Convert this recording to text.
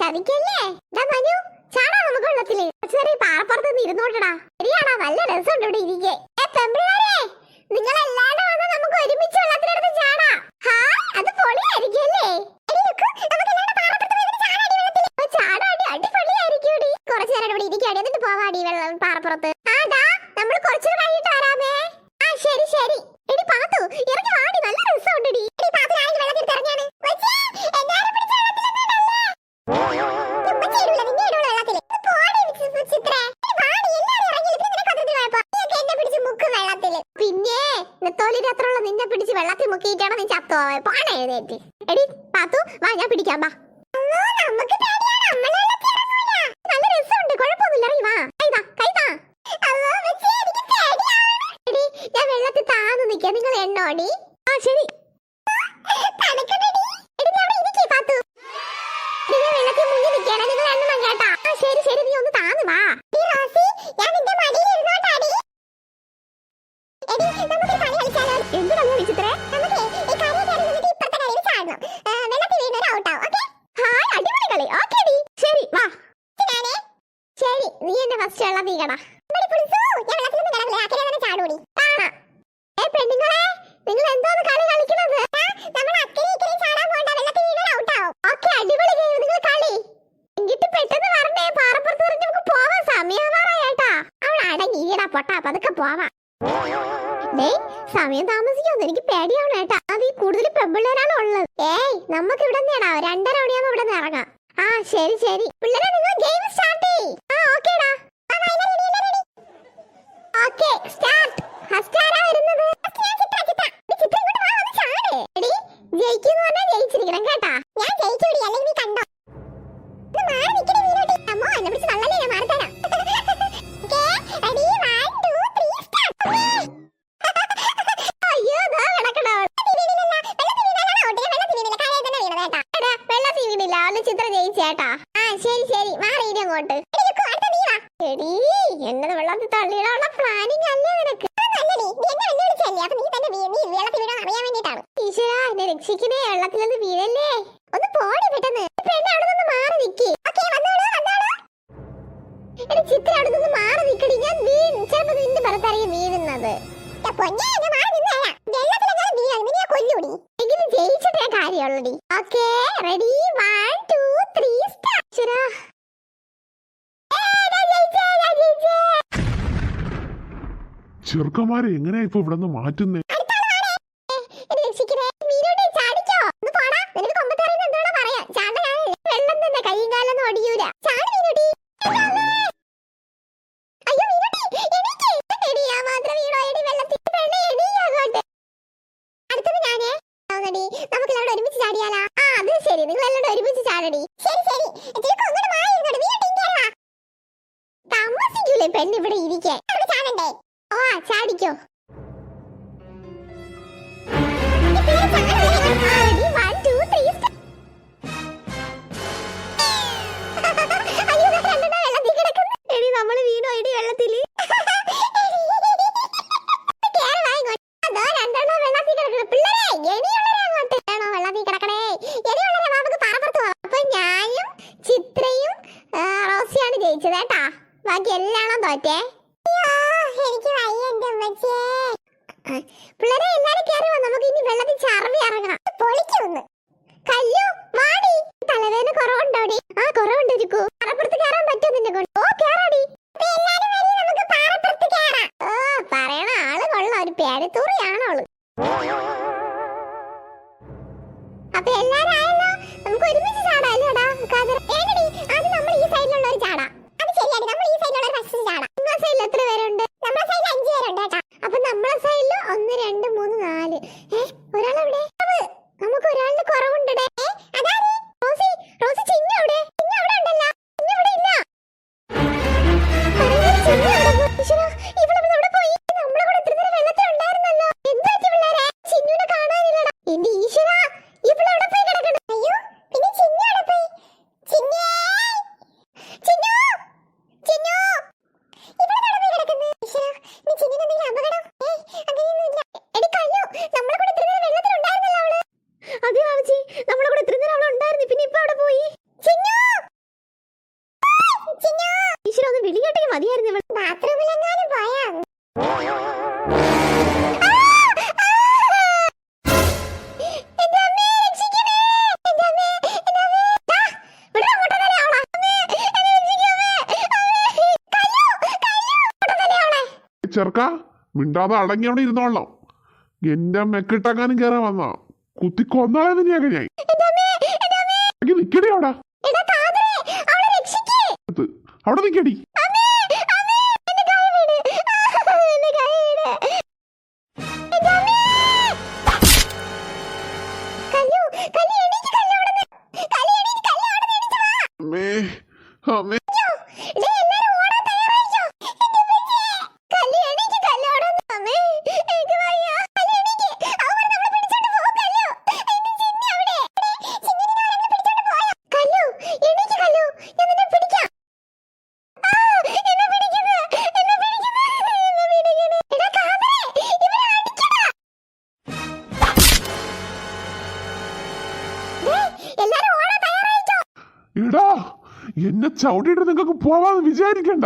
ചതിക്കല്ലേ? മനു ചാടാ നമുക്ക് വെള്ളത്തിൽ. ചെറിയ പാറപ്പുറത്ത് നിന്ന് ഇരുന്നോട്ടടാ ശരിയാണോ നല്ല രസമുണ്ട് ഇവിടെ ഇരിക്കേ. ഏ പെമ്പിള്ളാരെ നിങ്ങൾ വെള്ളത്തിൽ. പിന്നെ നെത്തോലിനത്രയുള്ള നിന്നെ പിടിച്ച് വെള്ളത്തിൽ മുക്കിയിട്ടാണ് നീ ചത്തോ? എഴുന്നേറ്റ്. എടി പാത്തു വാ ഞാൻ പിടിക്കാം വാ. നല്ല വാ. കൈതാ എടി ഞാൻ വെള്ളത്തിൽ താന്ന് നിൽക്കാം. നിങ്ങൾ ശരി ശരി നീ ഒന്ന് കാണാം. ഏ, പെണ്ണുങ്ങളെ, നിങ്ങൾ എന്തോന്ന് കളി കളിക്കുന്നത്? നമ്മൾ അക്കരെ ഇക്കരെ ചാടാൻ പോകണ്ട. വെള്ളത്തിൽ വീണാൽ ഔട്ട് ആവും. ഓക്കെ അടിപൊളി ഗെയിം നിങ്ങൾ കളി. എങ്കിട്ട് പെട്ടെന്ന് പറഞ്ഞേ പാറപ്പുറത്ത് പറഞ്ഞ് നമുക്ക് പോവാൻ സമയമാറായേട്ടാ അവൾ അടങ്ങിയിടാ പൊട്ടാ പതുക്കെ പോവാം. ഡേ സമയം താമസിക്കുമെന്ന് എനിക്ക് പേടിയാണ് ഏട്ടാ അത് ഈ കൂടുതൽ പെമ്പിള്ളേരാണ് ഉള്ളത്. ഏയ് നമുക്ക് ഇവിടെ നേടാ. രണ്ടര മണിയാകുമ്പോ ഇവിടെ നിന്ന് ഇറങ്ങാം. ആ ശരി ശരി. പിള്ളേരെ നിങ്ങൾ ഗെയിം സ്റ്റാർട്ട് ചെയ്യ്. ആ ഓക്കേടാ. ഓക്കെ സ്റ്റാർട്ട് ഹസ്റ്റാരാ വരുന്നത് എടി വെള്ളത്തിൽ തള്ളിയിടാനുള്ള പ്ലാനിങ് അല്ലേ നിനക്ക്? വെള്ളത്തിൽ നിന്ന് വീഴല്ലേ? ഒന്ന് പോടി പെട്ടെന്ന്. പെണ്ണ് അവിടെ നിന്ന് മാറി എടി ചിത്ര അവിടെ നിന്ന് മാറി നിക്കടി. ഞാൻ ചിലപ്പോ നിന്റെ പുറത്തറിയ വീഴുന്നത്. എങ്കിലും ജയിച്ചിട്ടേ കാര്യമുള്ളടി. Okay ready one two three start ചെറുക്കന്മാരെ എങ്ങനെയാ ഇപ്പൊ ഇവിടെ നിന്ന് മാറ്റുന്നേ? രക്ഷിക്കണേ വീരോടെ ചാടിക്കോ ഒന്ന് പോടാ നിനക്ക് കൊമ്പത്തറിയുന്ന എന്തോടാ പറയാ ചാട ഞാൻ വെള്ളം തന്നെ കൈയും കാലൊന്നും ഒടിയൂല ചാടി അയ്യോ വീരോടി എണീക്ക് എടി ഞാൻ മാത്രം വീണോ എടി വെള്ളത്തിൽ പെണ്ണെ എണീക്ക് അങ്ങോട്ട് അടുത്തത് ഞാനേ ആണെടി നമുക്ക് ഒരുമിച്ച് ചാടിയാലാ ആ അത് ശരി നിങ്ങൾ എല്ലാവരും ഒരുമിച്ച് ചാടടി ശരി ശരി ചിലപ്പോ അങ്ങോട്ട് മാറി ഇങ്ങോട്ട് വീണ്ടും ഇങ്ങോട്ട് വാ താമസിക്കൂലേ പെണ്ണ് ഇവിടെ ഇരിക്കാൻ നമുക്ക് ചാടണ്ടേ ആ, ചാടിക്കോ. ജയിച്ചതേട്ടാ ബാക്കി എല്ലാണോ തോറ്റേ? അമ്മച്ചേ പിള്ളേരെ എല്ലാരും കേറി വന്നു നമുക്ക് ഇനി വെള്ളത്തിൽ ചറവി ഇറങ്ങാം പൊളിക്കൊന്ന് കല്ലു മാടി തലവേദന കുറവുണ്ടോടി ആ കുറവുണ്ട് ഇരിക്കൂ പാറപ്പുറത്ത് കയറാൻ പറ്റുമോ നിന്നെ കൊണ്ട്? ഓ കേറാടി. ഓ പറയണ ആൾ കൊള്ളാം. ഒരു പേരത്തൂറിയാണോൾ ചെറുക്ക മിണ്ടാതെ അടങ്ങി അവിടെ ഇരുന്നോളാം എന്റെ മെക്കിട്ടങ്ങാനും കേറാൻ വന്ന? കുത്തി കൊന്നാളെ തന്നെയാക ഞാൻ. നിക്കടി അവിടെ. അവിടെ നിക്കടി. എടാ എന്നെ ചവിട്ടിയിട്ട് നിങ്ങൾക്ക് പോവാന്ന് വിചാരിക്കണ്ട.